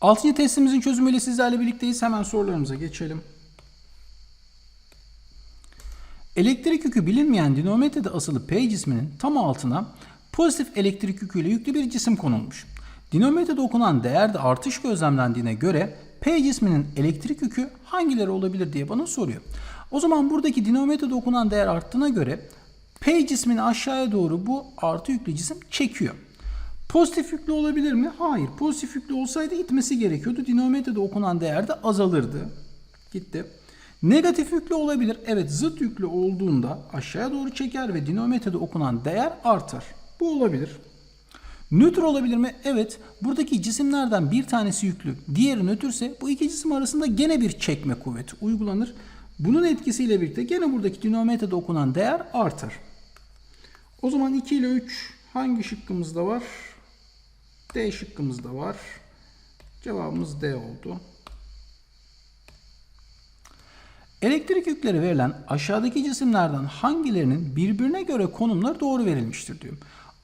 Altıncı testimizin çözümüyle sizlerle birlikteyiz. Hemen sorularımıza geçelim. Elektrik yükü bilinmeyen dinamometrede asılı P cisminin tam altına pozitif elektrik yüküyle yüklü bir cisim konulmuş. Dinamometrede okunan değerde artış gözlemlendiğine göre P cisminin elektrik yükü hangileri olabilir diye bana soruyor. O zaman buradaki dinamometrede okunan değer arttığına göre P cismini aşağıya doğru bu artı yüklü cisim çekiyor. Pozitif yüklü olabilir mi? Hayır. Pozitif yüklü olsaydı itmesi gerekiyordu. Dinamometrede okunan değer de azalırdı. Gitti. Negatif yüklü olabilir. Evet zıt yüklü olduğunda aşağıya doğru çeker ve dinamometrede okunan değer artar. Bu olabilir. Nötr olabilir mi? Evet. Buradaki cisimlerden bir tanesi yüklü, diğeri nötrse bu iki cisim arasında gene bir çekme kuvveti uygulanır. Bunun etkisiyle birlikte gene buradaki dinamometrede okunan değer artar. O zaman 2 ile 3 hangi şıkkımızda var? D şıkkımızda var. Cevabımız D oldu. Elektrik yükleri verilen aşağıdaki cisimlerden hangilerinin birbirine göre konumları doğru verilmiştir diyor.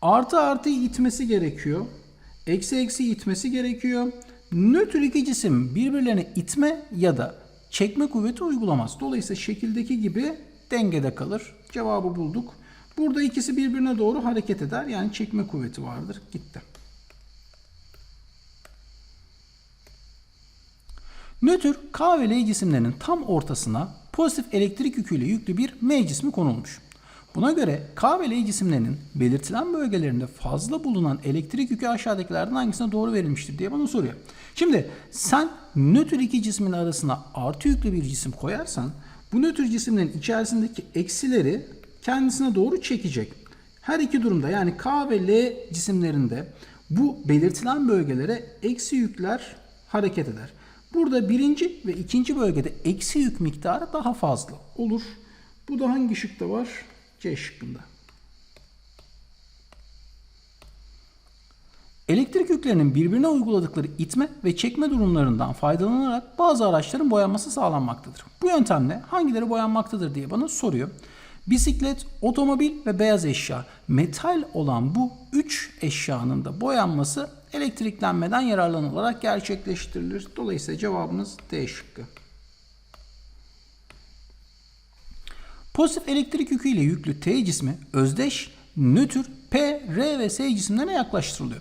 Artı artıyı itmesi gerekiyor. Eksi eksi itmesi gerekiyor. Nötr iki cisim birbirlerine itme ya da çekme kuvveti uygulamaz. Dolayısıyla şekildeki gibi dengede kalır. Cevabı bulduk. Burada ikisi birbirine doğru hareket eder. Yani çekme kuvveti vardır. Gitti. Nötr K ve L cisimlerinin tam ortasına pozitif elektrik yüküyle yüklü bir M cismi konulmuş. Buna göre K ve L cisimlerinin belirtilen bölgelerinde fazla bulunan elektrik yükü aşağıdakilerden hangisine doğru verilmiştir diye bana soruyor. Şimdi sen nötr iki cismin arasına artı yüklü bir cisim koyarsan bu nötr cisimlerin içerisindeki eksileri kendisine doğru çekecek. Her iki durumda yani K ve L cisimlerinde bu belirtilen bölgelere eksi yükler hareket eder. Burada birinci ve ikinci bölgede eksi yük miktarı daha fazla olur. Bu da hangi şıkta var? C şıkkında. Elektrik yüklerinin birbirine uyguladıkları itme ve çekme durumlarından faydalanarak bazı araçların boyanması sağlanmaktadır. Bu yöntemle hangileri boyanmaktadır diye bana soruyor. Bisiklet, otomobil ve beyaz eşya. Metal olan bu üç eşyanın da boyanması elektriklenmeden yararlanılarak gerçekleştirilir. Dolayısıyla cevabımız D şıkkı. Pozitif elektrik yüküyle yüklü T cismi özdeş, nötr, P, R ve S cisimlerine yaklaştırılıyor.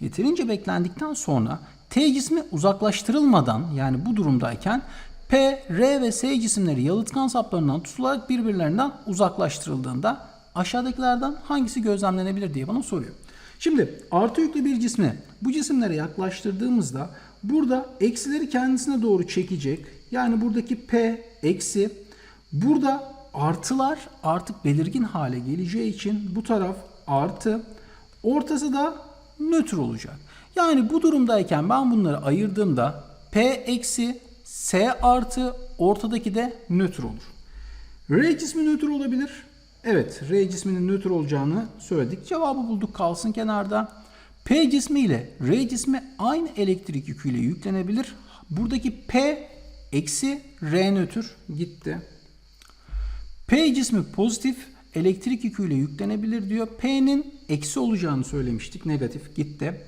Yeterince beklendikten sonra T cismi uzaklaştırılmadan yani bu durumdayken P, R ve S cisimleri yalıtkan saplarından tutularak birbirlerinden uzaklaştırıldığında aşağıdakilerden hangisi gözlemlenebilir diye bana soruyor. Şimdi artı yüklü bir cismi bu cisimlere yaklaştırdığımızda burada eksileri kendisine doğru çekecek. Yani buradaki P eksi burada artılar artık belirgin hale geleceği için bu taraf artı ortası da nötr olacak. Yani bu durumdayken ben bunları ayırdığımda P eksi S artı ortadaki de nötr olur. R cismi nötr olabilir. Evet R cisminin nötr olacağını söyledik. Cevabı bulduk kalsın kenarda. P cismi ile R cismi aynı elektrik yüküyle yüklenebilir. Buradaki P eksi R nötr gitti. P cismi pozitif elektrik yüküyle yüklenebilir diyor. P'nin eksi olacağını söylemiştik. Negatif gitti.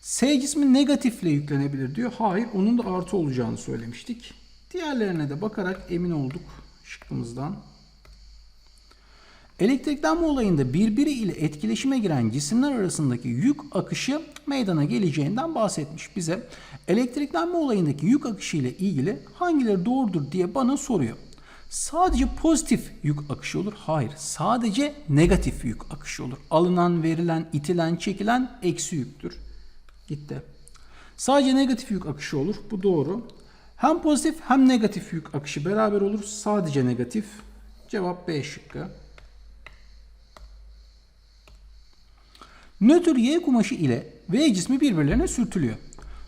S cismi negatifle yüklenebilir diyor. Hayır onun da artı olacağını söylemiştik. Diğerlerine de bakarak emin olduk şıkkımızdan. Elektriklenme olayında birbiri ile etkileşime giren cisimler arasındaki yük akışı meydana geleceğinden bahsetmiş bize. Elektriklenme olayındaki yük akışı ile ilgili hangileri doğrudur diye bana soruyor. Sadece pozitif yük akışı olur. Hayır. Sadece negatif yük akışı olur. Alınan, verilen, itilen, çekilen eksi yüktür. Gitti. Sadece negatif yük akışı olur. Bu doğru. Hem pozitif hem negatif yük akışı beraber olur. Sadece negatif. Cevap B şıkkı. Nötr Y kumaşı ile V cismi birbirlerine sürtülüyor.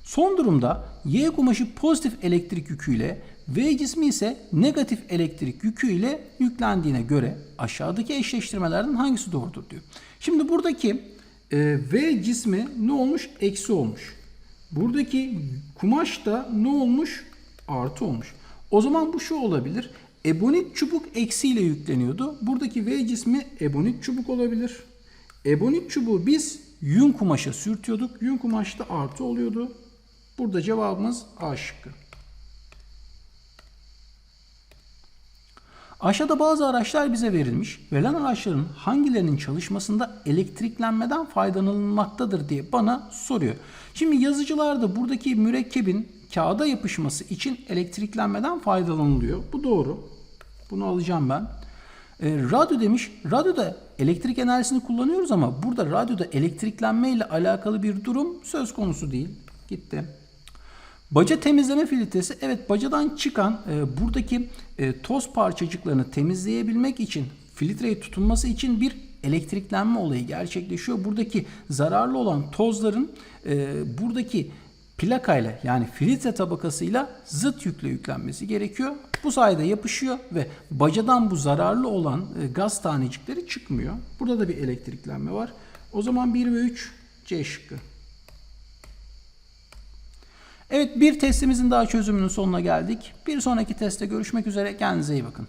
Son durumda Y kumaşı pozitif elektrik yüküyle V cismi ise negatif elektrik yüküyle yüklendiğine göre aşağıdaki eşleştirmelerden hangisi doğrudur diyor. Şimdi buradaki e, V cismi ne olmuş? Eksi olmuş. Buradaki kumaş da ne olmuş? Artı olmuş. O zaman bu şu olabilir. Ebonit çubuk eksiyle yükleniyordu. Buradaki V cismi ebonit çubuk olabilir. Ebonit çubuğu biz yün kumaşa sürtüyorduk. Yün kumaşta artı oluyordu. Burada cevabımız A şıkkı. Aşağıda bazı araçlar bize verilmiş. Verilen araçların hangilerinin çalışmasında elektriklenmeden faydalanılmaktadır diye bana soruyor. Şimdi yazıcılarda buradaki mürekkebin kağıda yapışması için elektriklenmeden faydalanılıyor. Bu doğru. Bunu alacağım ben. E, radyo demiş. Radyoda elektrik enerjisini kullanıyoruz ama burada radyoda elektriklenme ile alakalı bir durum söz konusu değil. Gitti. Baca temizleme filtresi evet bacadan çıkan e, buradaki e, toz parçacıklarını temizleyebilmek için filtreye tutunması için bir elektriklenme olayı gerçekleşiyor. Buradaki zararlı olan tozların e, buradaki plakayla yani filtre tabakasıyla zıt yükle yüklenmesi gerekiyor. Bu sayede yapışıyor ve bacadan bu zararlı olan e, gaz tanecikleri çıkmıyor. Burada da bir elektriklenme var. O zaman 1 ve 3 C şıkkı. Evet bir testimizin daha çözümünün sonuna geldik. Bir sonraki testte görüşmek üzere. Kendinize iyi bakın.